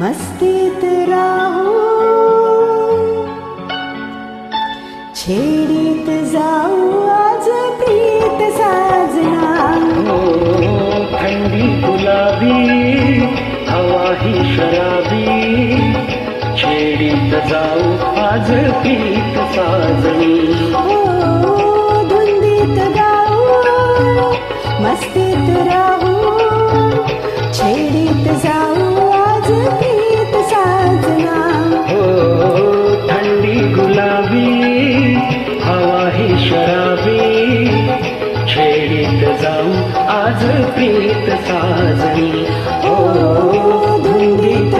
मस्तीत राहू. छेडीत जाऊ आज प्रीत साजना हो थंडी गुलाबी हवा ही शराबी. छेडीत जाऊ आज पीत साजणी ओ धुंदीत गाऊ मस्तीत राहू. छेडीत साज प्रीत साजनी ओ भूमित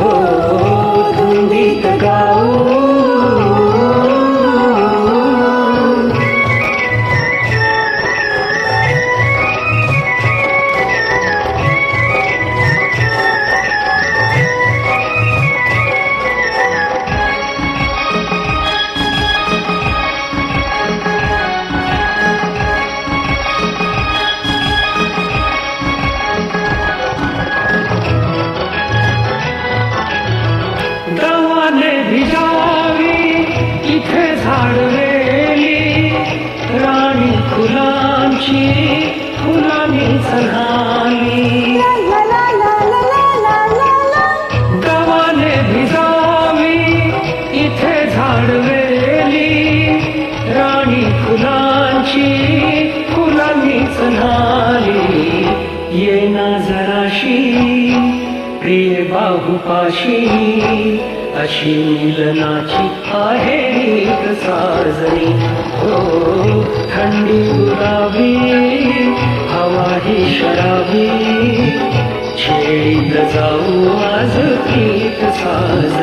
Oh. जराशी प्रिय बाहुपाशी अशी मिलनाची आहे साजरी हो थंडी गुलाबी हवा ही शराबी छेडीत जाऊ आज प्रीत साजरी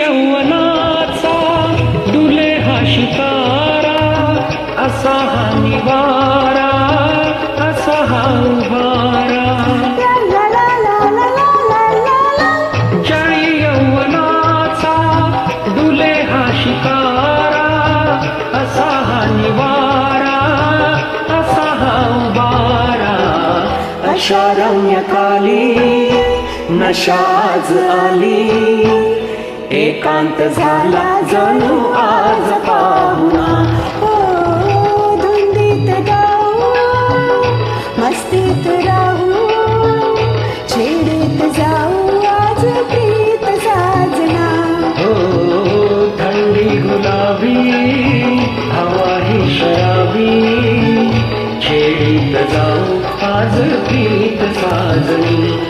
यौवनाचा डुले हा शिकारा असा हा निवारा असा हा उभारा. क्षणी यवनाचा शिकारा असा हा निवारा असा हा उभारा. नशाज आली. एकांत झाला जणू आज पाहुणा. ओ धुंदीत गाऊ मस्तीत राहू छेडीत जाऊ आज प्रीत साजना. हो थंडी गुलाबी हवा ही शराबी छेडीत जाऊ आज प्रीत साजनी.